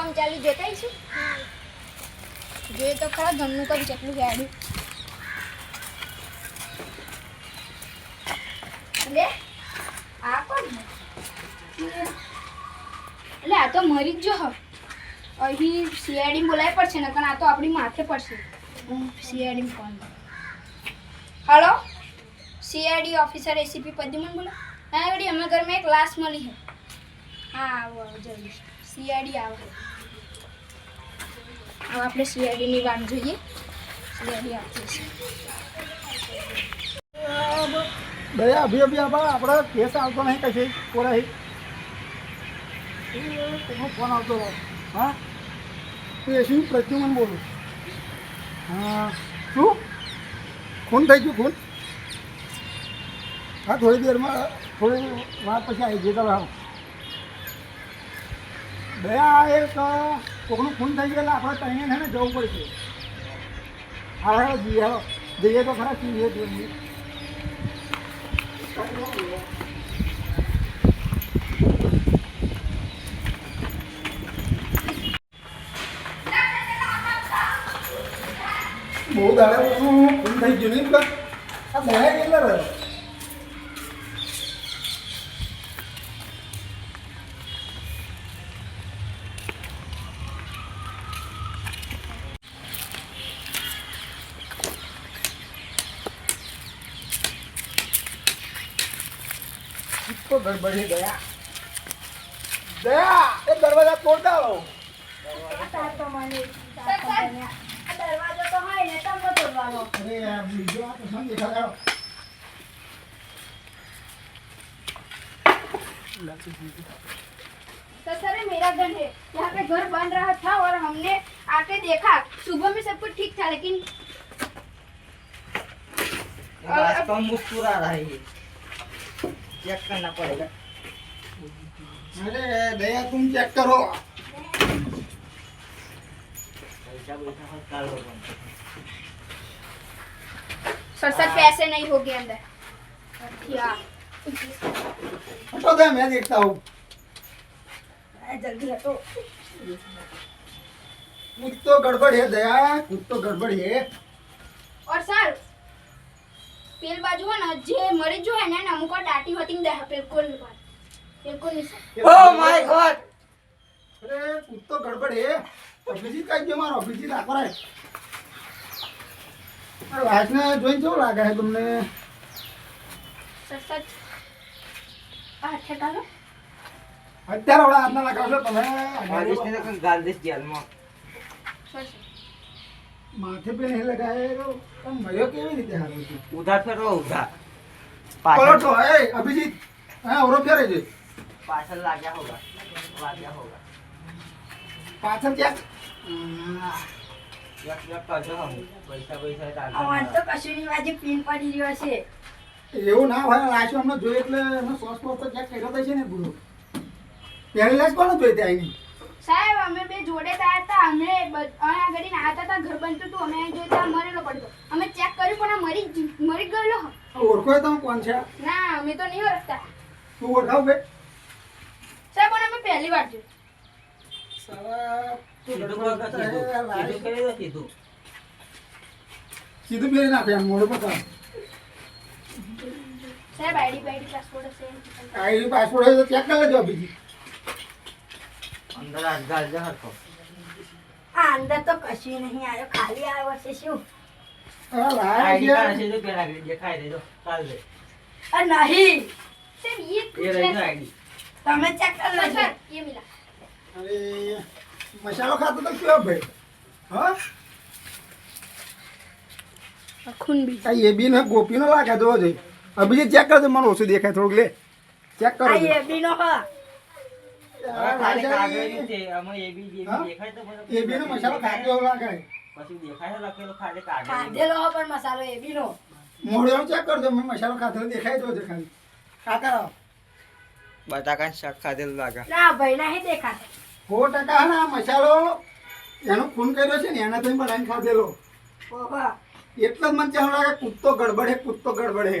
કામ ચાલુ જોતા આવીશું જોઈએ તો ખરા ઘરનું કામ કેટલું ગાડ્યું એટલે આ કોણ એટલે આ તો મરી જ જો અહીં સીઆઈડી બોલાવી પડશે ને કારણ આ તો આપણી માથે પડશે. CID phone hello? CID officer ACP Pradyuman બોલો. હા એવડી અમે ઘરમાં એક લાશ મળી છે. હા, આવો આવો, જલ્દી. સીઆઈડી આવે. આપણે સીઆઈડીની વાત જોઈએ. સીઆઈડી આવતી છે. દયા અભી અભી આપા આપણો કેસ આવતો નહીં કશે. કોરાહી કોનો ફોન આવતો હા? તું એ શું પ્રત્યુમન બોલું? હા. શું? ખૂન થઈ ગયું ખૂન? હા, થોડી દેરમાં, થોડી વાર પછી આવી જઈ તમે દયા એક કોકનું ખૂન થઈ ગયેલા, આપણે ત્યાં છે ને જવું પડશે. હા હા, જઈએ જઈએ તો ખરા, જઈએ, જોઈએ. બહુ દાડા ખૂન થઈ ગયું નહીં આ દયા કેટલા રહ્યો? તો ગડબડી દયા દયા એ દરવાજા તોડ દાઓ દરવાજો તો હોય ને તમને તોડવાનો અરે યાર બીજો આ તો મને દેખાડો तो सर ये मेरा घर है यहाँ पे घर बन रहा था और हमने आके देखा सुबह में सब कुछ ठीक था लेकिन रास्ता मुस्कुरा रहा है ये चेक करना पड़ेगा। अरे दया तुम चेक करो। सर सर पैसे नहीं हो गए अंदर। क्या? हटो दया मैं देखता हूँ। जल्दी हटो। कुछ तो गड़बड़ है दया। कुछ तो गड़बड़ है। और सर પેલ બાજુ હોય ને જે મરી જો ને અમુક વાર દાટી હતી ને બિલકુલ નહીં બિલકુલ નહીં ઓ માય ગોડ અરે કૂદતો ગડબડ હે. અભિજીત કાઈ ગયો મારો? અભિજીત આખો રે અરે વાસને જોઈને જેવું લાગે છે તમને? સસત. આ ઠેકાનો અત્યારે ઓળા હાથના લગાવશો તમે. ગાંધી જેલમાં માથે પેન લગાવેલો પણ મળ્યો કેવી રીતે હારું છે ઉધા ફેરો ઉધા પાછળ તો એ અભિજીત હા ઓરો ફેરે છે પાછળ લાગ્યા હોગા લાગ્યા હોગા. પાછળ ક્યાં? એવું ના હોય લાશ અમને જોઈ એટલે એમનો શ્વાસ તો ક્યાંક કર્યો છે ને ગુરુ પહેલા જ કોણ જોઈ ત્યાં સાહેબ અમે બે જોડે થયા હતા. અમે અહીંયા આગળ નાહતા હતા ઘર બનતું હતું. અમે અહીં જોતા મરેલો પડતો અમે ચેક કર્યું પણ આ મરી મરી ગયેલો ઓળખો તમે કોણ છે ના અમે તો નહીં ઓળખતા. તું ઓળખાવ બે. સાહેબ પણ અમે પહેલી વાર જોયું. નાખે સાહેબ આઈડી પાસપોર્ટ હશે. આઈડી પાસપોર્ટ હોય ચેક કરી લેજો બીજી. અંદર હાથ ગાલ જા હરખો. આ અંદર તો કશું નહીં આવ્યો ખાલી આવ્યો છે શું? આઈડી કાર્ડ છે. તો પેલા કરી દેખાઈ દેજો કાલ દે અ નહીં. સર યે એ રહી જાય આઈડી. તમે ચેક કરી લો સર યે મિલા. અરે મસાલો ખાતો તો કયો ભાઈ? હા? ખૂનબી. આ એ બી ને ગોપી નો લાગે તો અભિજીત ચેક કરજો મને ઓછું દેખાય થોડુંક લે. ચેક કરો એ બી નો હા. મસાલો એનો ખૂન કર્યો છે ને એના તમે બનાવીને ખાધેલો. એટલો જ મને કેવું લાગે કૂદતો ગડબડે કૂદતો ગડબડે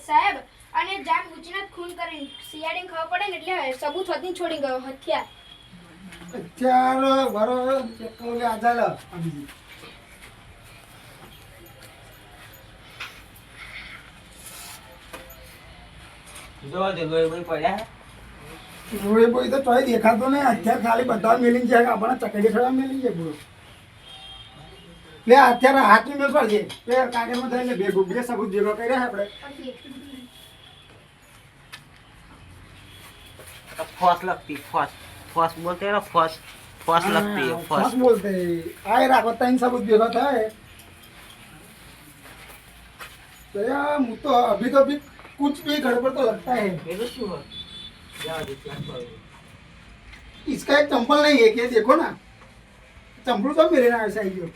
સાહેબ અને જામ પૂછીને ખૂન કરીને શિયાળીને ખબર પડે ને એટલે સબૂત હતી છોડી ગયો હથિયાર. હથિયાર ભરો ચેક કરો કે આ ચાલે આ બીજી. જો દે લોહી બોહી પડ્યા? રોય બોય તો તોય દેખાતો નહીં. અત્યારે ખાલી બધા મેલી જાય આપણને ચકડી ખડા મેલી જાય પૂરો લે અત્યારે હાથની મેલ પર છે એ કાગળમાં થઈને બે બે સબૂત ભેગો કર્યા આપણે. તો ફોસ લગતી ફોસ ફોસ બોલતે રહો ફોસ ફોસ લગતી है, ફોસ फॉस બોલતે આય રાખો ત્રણ સબૂત ભેગો થાય तो यार मुझ तो अभी तो अभी कुछ भी गड़बड़ तो लगता है પેલું શું હોય જવા દે ત્યાં કરો. इसका एक चंपल नहीं है क्या देखो ना चंपल तो मेरे ना ऐसा ही जो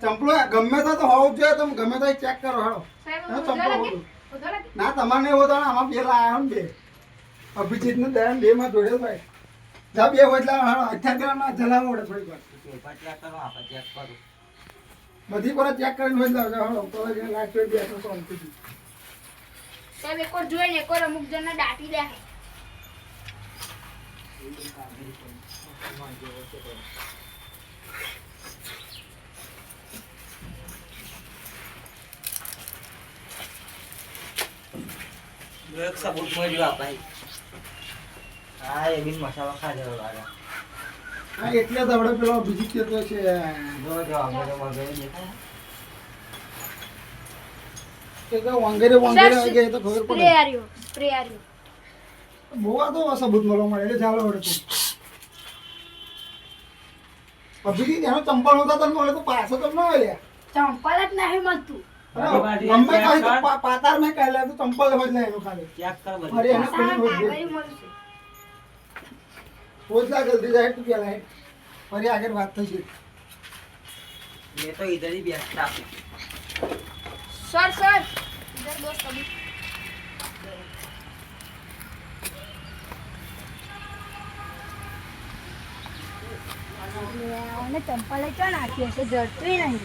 ચંપલો ગમે તો તો હોવું જ જોઈએ તમે ગમે તો ચેક કરો હાલો સાહેબ હા, ઉધો ચંપલ લાગે હોવું. ઉધો લાગે ના તમારે નહીં હોતો ને આમાં બે લાયા ને બે અભિજીત ને દયાન બે માં જોડે ભાઈ જા બે હોય એટલે અત્યાર ના જલાવો વડે થોડી વાર. બધી પર ચેક કરીને હોય લાવજો હાલો તો લાસ્ટ બે બેસો શાંતિ સાહેબ એક વાર જોઈ એક વાર અમુક જણને દાટી દે. એક સબૂત મળ્યું આ ભાઈ. હા એ બી મસાલો ખા જવો લાગે હા એટલે તો આપણે પેલો બીજી કેતો છે. જો જો અમે તો મગજ દેખાય કે તો વાંગેરે વાંગેરે આવી ગઈ તો ખબર સ્પ્રે આર્યો સ્પ્રે આર્યો. બહુ તો સબૂત મળવા મળે. એટલે ચાલો વળે તો. અભિજીત એનો ચંપલ હોતા તો મળે તો પાછો તો ન હોય ચંપલ જ નહીં મળતું. કર. પા- પાતાર મેં કહેલા તો ચંપલ જ નહીં ખાલી. કર અરે એના જ ગલતી જાય તું પેલા ફરી આગળ વાત થશે. મેં તો ઇધર ही બેસતા સર સર. ઇધર દો સબૂત અને ચંપલ ચો નાખી હશે જડતું નહીં.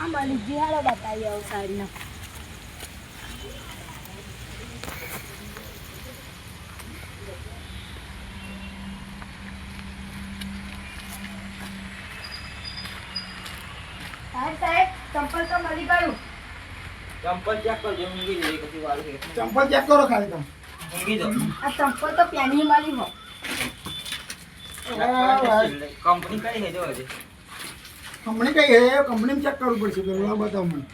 આ મને હાલો બતાવી આવું સારી સાહેબ સાહેબ ચંપલ તો મળી ગયું ચંપલ ચેક કરજો ઊંઘી જઈ પછી વાર છે. ચંપલ ચેક કરો ખાલી તમે. ઊંઘી જાઓ. આ ચંપલ તો પેની મળી હોય કંપની કઈ છે જો હજી કંપની કઈ હે કંપનીમાં ચેક કરવું પડશે પેલું બતાવો મને.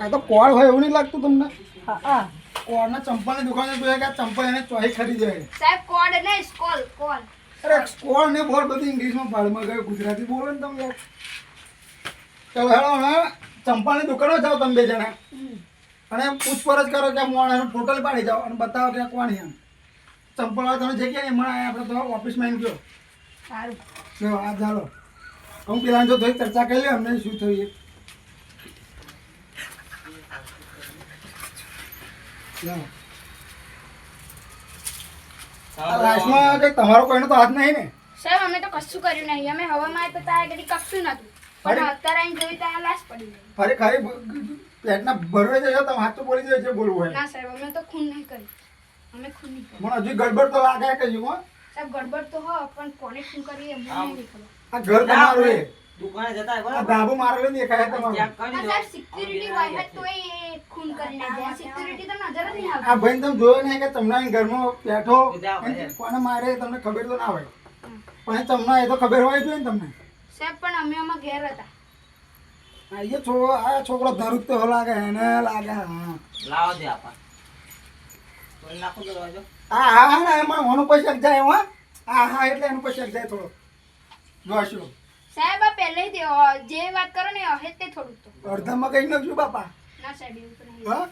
આ તો કોળ હોય એવું નહીં લાગતું તમને? હા હા. કોળના ચંપલની દુકાને જોઈએ કે ચંપલ એને ચોહી ખરીદે સાહેબ કોડ નહીં સ્કોલ કોલ અરે કોળ ને બોલ બધું ઇંગ્લિશમાં ભાડમાં ગયું ગુજરાતી બોલો ને તમે. યાર ચાલો હેડો હા ચંપલની દુકાનો જાઓ તમે બે જણા. અને પૂછપરછ કરો કે મોણ એનો ફોટો પાડી જાઓ અને બતાવો કે કોણ એમ. ચંપાળા તમે જે કે હમણાં આપણે તો ઓફિસમાં એમ ગયો સારું. જો આ ચાલો. હું પેલા જો થોડી ચર્ચા કરી લે અમને શું થયું લાસ્ટમાં કંઈ તમારો કોઈનો તો હાથ નહીં ને? સાહેબ અમે તો કશું કર્યું નહીં. અમે હવામાં તો તારે કદી કશું નતું અરે. ખરી પેટના ભરવે તમે હાથ તો બોલી જાય છે બોલવું હોય ના સાહેબ અમે તો ખૂન નહીં કર્યું અમે ખૂન નહીં કર્યું મને હજુ ગડબડ તો લાગે કે હજુ સાહેબ ગડબડ તો હો પણ કોને ખૂન કરી એમ નહીં ખબર આ ઘર તમારું એ. દુકાને જતા આ બરાબર? ધાબુ દેખાય તમારું. કરી ના દો. સાહેબ સિક્યુરિટી હોય તો એ ખૂન કરી નાખે. સિક્યુરિટી તો નજર જ નહીં આ ભાઈ તમે જોયો નહીં કે તમને અહીં ઘરમાં બેઠો કોને મારે તમને ખબર તો ના હોય. પણ તમને એ તો ખબર હોય જોઈએ ને તમને. સાહેબ પણ અમે આમાં ઘેર હતા. આ છો આ છોકરો ધરુક તો લાગે એને લાગે હા. લાવો દે આપા. તો નાખો દરવાજો હા હા હા એમાં ઓનો પૈસા જાય હો. હા હા એટલે એનો પૈસા જાય થોડો. જોશું સાહેબ આ પહેલેથી અ, જે વાત કરો ને અહેજ તે થોડુંક તો. અડધામાં કઈ બાપા. ના સાહેબ એવું તો નહીં. હા?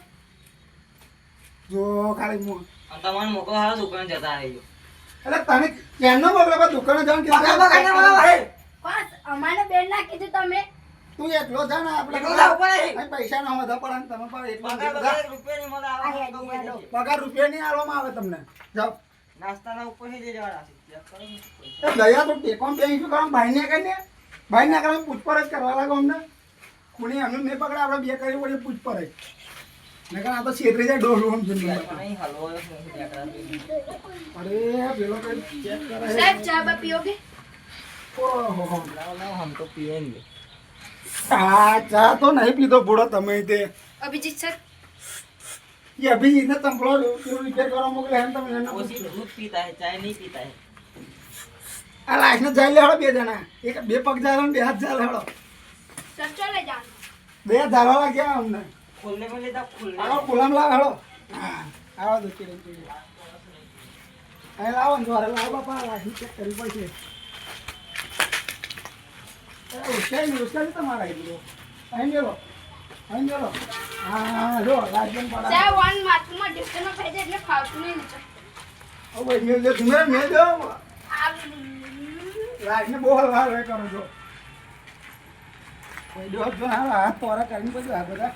જો ખાલી મુ તમારે દુકાને જતા રહીજો. એટલે તને કેનો દુકાને જવાનું અમારે બેન ના કીધું તમે. તું એકલો જા ને આપણે પૈસા ના વધા પડે તમે પણ પગાર રૂપિયા નહીં આવવામાં આવા તમને. જાઓ. નાસ્તાના ઉપરથી જવાના. દયા તો ટેકોમ બે શું કરવા કરીને કરીને પૂછપરછ કરવા લાગો અમને. કોણી એમનું નહીં પકડે? આપણે બે કરી વળી પૂછ પડે નકર આ તો છેતરી જાય. અરે પેલો કઈ ચેક કરે સાહેબ ચા બા પીઓગે? ઓહો લાવો, લાવો, હમ તો પીએંગે. આ ચા તો નહીં પીધો બુડો તમે તે અભિજીત સર ये अभी इन्हें तंबड़ो रिपेयर કરવા મોકલે એમ તમે એને ઓછી दूध पीता है चाय नहीं पीता है આ લાઈફ ને જાય લેડો બે જણા એક બે પગ જાય ને બે હાથ જાય લેડો સર ચાલે જાન બે ધારવા લાગ્યા અમને खोलने में लेता खोलने આવો ગુલામ લાવ હેડો હા આવો તો ચીડે ચીડે અહીં લાવો ને દ્વારે લાવો બાપા લાઈફ ચેક ઉશ્કેરી ઉશ્કેરી તમારા આવી ગયો અહીં ગયો અહીં ગયો હા જો લાઈફ પડા. સાહેબ વન માથમાં ડિસ્ટર્બ થઈ છે એટલે ફાવતું નહીં ઓ ભાઈ દે તમે બહુ હલવા હલવા કરો છો કોઈ દો જો હા હાથ પોરા કરીને પછી આ બધા.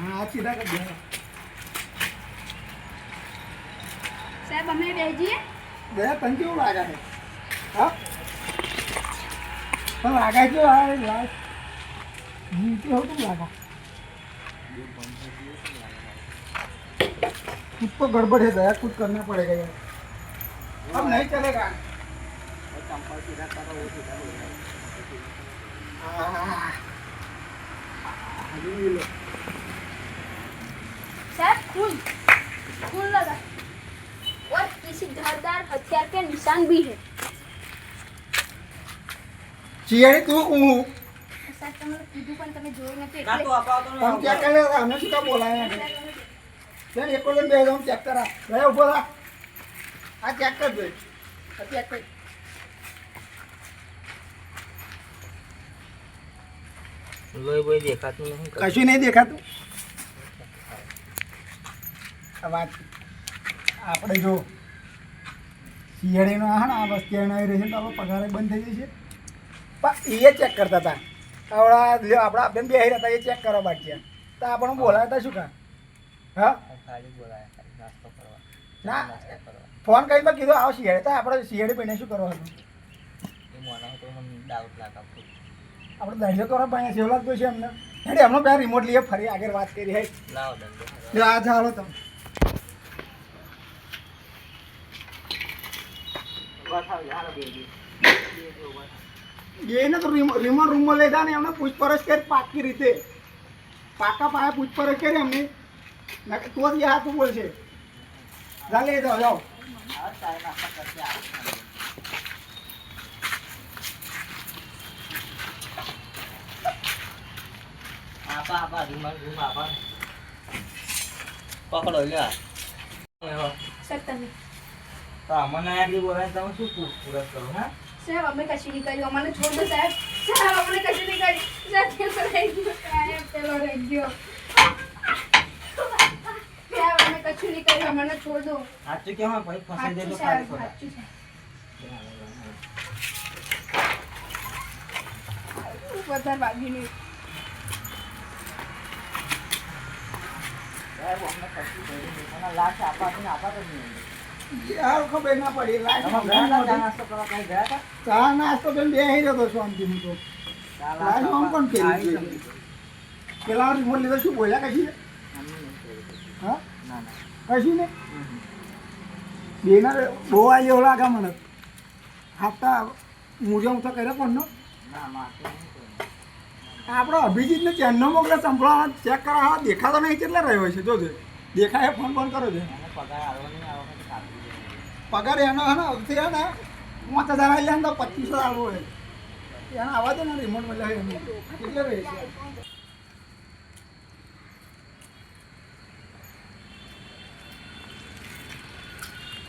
હા સીધા કરી દે સાહેબ અમે બેસીએ બે તને કેવું લાગે છે? હા? લાગે છે આ લાઈફ નીચે હોતું લાગે कुछ तो गड़बड़ है दया कुछ करना पड़ेगा यार अब नहीं चलेगा चंपल सीधा करो वो सीधा हो जाएगा हाँ। अभी ये लो। साहब खून खून लगा और किसी धारदार हथियार के निशान भी है ચિયાણી તું હું? ચેક કરી અમને શું કામ બોલાવ્યા બેન એક લઈને હું ચેક કરા રહ્યા ઊભો રા. ચેક કર જોઈ. આ ચેક કર કશું? નહીં દેખાતું? આ આપણે જો શિયાળીનો હા ને આ વસ્તી રહે છે તો આપણો પગારે બંધ થઈ જશે. એ ચેક કરતા હતા. આવડા આપણા બેન બે હતા એ ચેક કરવા બાકી તો આપણે હતા શું કા હા? કરવા. ના કરવા. ફોન કરીને કીધો આવો શિયાળે. તો આપણે શિયાળી બને શું કરવાનું? એ મોના તો મને ડાઉટ લાગા આપણે દરિયો કરવા પાસે સેવ લાગતો છે એમને? હેડી એમનો પહેલાં રિમોટ લઈએ ફરી આગળ વાત કરી હે દંડો આ ચાલો તમે. ઊભા થાવ યાર બેબી. એને તો રિમો- રિમોટ રૂમમાં લઈ ને એમને પૂછપરછ કરી પાકી રીતે. પાકા પાયા પૂછપરછ કરી એમની. તો જ યા તું બોલશે. ચાલે જાઓ જાઓ. આપા આપા રીમાન રૂમ આપા. પકડો લ્યો. એવો. તમે. તો અમને આગળ બોલાય તમે શું પૂ- પૂરત કરો હા? સાહેબ અમે કશું નહીં કર્યું અમને છોડ દો સાહેબ. સાહેબ અમને કશું નહીં કર્યું સાહેબ પેલો રહી ગયો. સાહેબ પેલો રહી ગયો. સાહેબ અમે કશું નહીં કર્યું અમને છોડ દો. સાચું કેમ ભાઈ ફસાઈ દેલો સાહેબ સાચું સાહેબ. વધારે વાગ્યું નહીં. સાહેબ, અમને કશું કર્યું. લાશ આપા આપવા ને જ નહીં. યાર ખબર ના પડી. ચા નાસ્તો બેન બે રહ્યો શાંતિ હું તો. આમ કર્યું? આવી છે? સમજી. લીધો શું બોલ્યા કશી? હા? કશું ને. બેના બહુ આજે એવો લાગે મને. હાથતા હું તો કર્યો કોણનો. આપણો અભિજીતને ચેનનો મોકલે સંભળાવા ચેક કરવા દેખાતો નહીં કેટલા રહ્યો છે જોજે દેખાય ફોન ફોન કરો છે. પગાર આવવો નહીં આ વખતે કાપી દેજો. પગાર એનો હે ને અવથી હે ને પાંચ હજાર આવી જાય ને તો હજાર આવવો હોય એને આવવા દે ને રિમોટ મળે એનું. કેટલે રહે છે.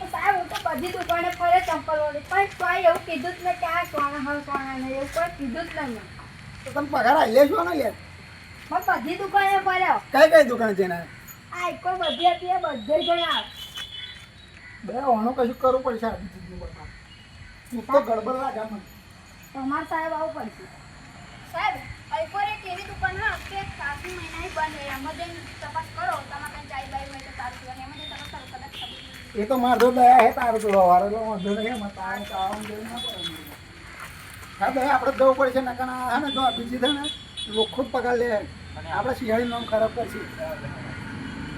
સાહેબ હું તો બધી દુકાને ફરે ચંપલ વાળી પણ કોઈ એવું કીધું જ નહીં કે આ સોના હા સોના નહીં એવું કોઈ કીધું જ નહીં તો તમે પગાર આવી લેશો ને યાર પણ બધી દુકાને ફર્યો. કઈ કઈ દુકાન છે ને આ એક બધી હતી બધે જણા બે ઓનો કશું કરવું પડશે અભિજીતનું બધા હું તો ગડબડ લાગે મને. તમારે સાહેબ આવું પડશે. સાહેબ આઈફોન એક એવી દુકાન હા કે કાફી મહિનાની બંધ હોય એમાં જઈને તપાસ કરો. તમારે કંઈ ચાઈ બાઈ હોય તો સારું અને એમાં જઈને તપાસ કરો કદાચ ખબર એ તો માર તો દયા હે તારું તો. વાર એટલે વાંધો નહીં. એમાં તારે ચાવવાનું જેવું ના પડે. હા ભાઈ આપણે જવું પડશે. ને કારણ હા ને જો બીજી હે ને લોકો જ પગાર લે. આપણે શિયાળી નામ ખરાબ કરશે.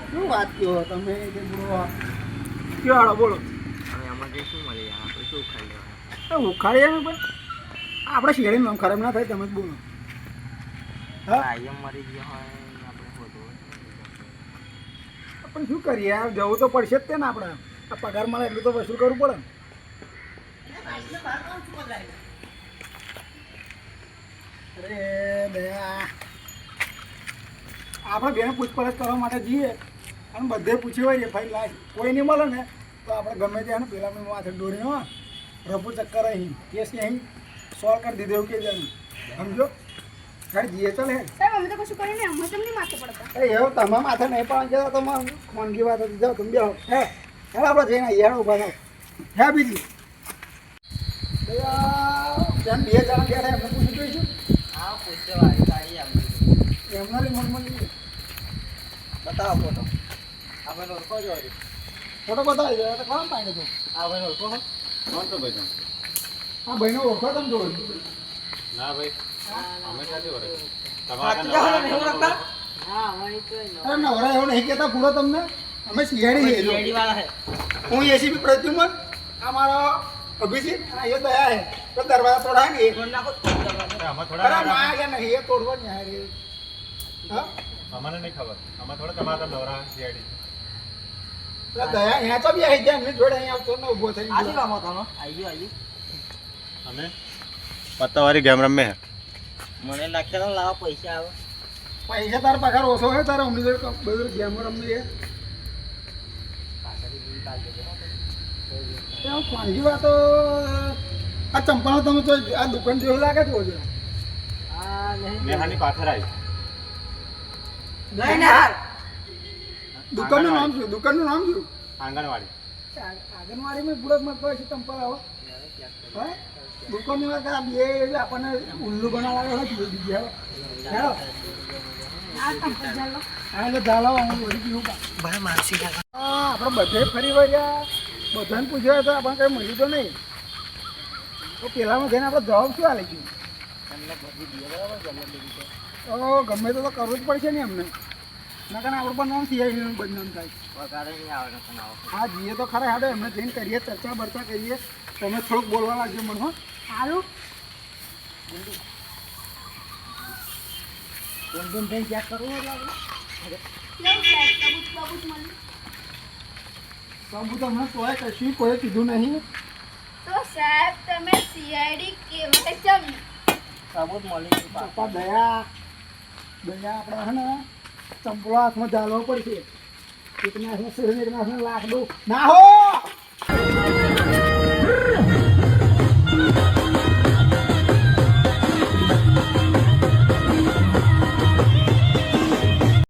શું વાત કહો તમે? જે બોલો કયો હાલો બોલો. હવે આમાં શું મળી જાય આપણે શું લેવાનું? ઉખાડી આવે પણ આપણે નામ ખરાબ ના થાય તમે જ બોલો. હા? મરી ગયો હોય પણ શું કરીએ? યાર જવું તો પડશે જ તે ને આપણે. આ પગાર મળે એટલું તો વસૂલ કરવું પડે અરે બે આપણે બેને પૂછપરછ કરવા માટે જઈએ. અને બધે પૂછી હોય ભાઈ લાય. કોઈ નહીં મળે ને તો આપણે ગમે ત્યાં પેલા પેલા માથે દોરીનો રફુ ચક્કર અહીં કેસ અહીં સોલ્વ કરી દીધો કે જાય સમજો? ગાડી જઈએ ચાલે સાહેબ અમે તો કશું કરીએ નહીં અમે તમને માથે પડતા? એ એવું તમારા માથે નહીં પણ જાઓ તો મોનગી વાત હતી જાઓ તમે જાઓ હે હેલો આપણે જઈને અહીંયા ઊભા થાવ. હે બીજી? જેમ બે જણા બેઠા એમને પૂછી જોઈશું હા પૂછે વાળી ગાડી આમ એમના રી મનમાં બતાવો ફોટો. આપણે ઓળખો છો હજી ફોટો બતાવી દે તો કોણ પાણી તો આ ભાઈ ઓળખો છો હા ભાઈને ઓળખો તમે જોડે ના ભાઈ અમે ક્યાંથી ઓળખીએ? તમારા કહો છો, નહીં ઓળખતા નવરા એવું નહીં કહેતા પૂરો તમને અમે સિયાડી છીએ શિયાળી વાળા હે હું એસીપી પ્રદ્યુમન અમારો અભિજીત આ એ દયા હે તો દરવાજા તોડા ને એ. નાખો આમાં થોડા અરે ના કે નહીં એ તોડવા ને હા અમારે નહીં ખબર અમારે થોડા તમારા નવરા CID. એટલે દયા અહીંયા તો બી આવી જાય એમની જોડે અહીંયા આવતો ને ઊભો થઈ આ શું ગયો. આઈ અમે? પત્તાવાળી ગેમ રમે હે. મને નાખ્યા લાવો પૈસા આવે. પૈસા તારો પગાર ઓછો હોય તારે અમની જોડે બધું ગેમો તો ખાનગી વાતો આ ચંપાનો તમે તો આ દુકાન જેવું લાગે છે ઓછો. આ નહીં નેહાની પાછળ આવી. ગઈ ને હાલ દુકાનનું નામ શું? દુકાનનું નામ શું? આંગણવાડી. આંગણવાડીમાં પૂરક મત છે ચંપા આવો. હા? દુકાનની વાત આ બે એટલે આપણને ઉલ્લુ બનાવવા હોય છે બીજા હેલો આપણે બધે ફરી વળ્યા. બધાને પૂછ્યું તો આપણે કંઈ મળ્યું તો નહીં. તો પેલામાં જઈને આપણે જવાબ શું આલે ગયું ગમે તો ગમે તો તો કરવું જ પડશે ને એમને. ના કારણ આપણે પણ નામ સીઆઈડીનું બદનામ થાય. હા જઈએ તો ખરા હાડે એમને જઈને કરીએ ચર્ચા બરચા કરીએ. તમે થોડુંક બોલવા લાગજો મને હો. સારું કોણ કોણ કરવું આપણે સાહેબ મળી સબૂત હમણાં તોય કશું કોઈ કીધું નહીં. તો સાહેબ તમે સીઆઈડી કેવાય ચમ? સબૂત મળી દયા દયા આપણે હે ને? ચંપલો હાથમાં ચાલવો પડશે. હાથમાં સિંહ એકના હાથમાં લાખ ના હો!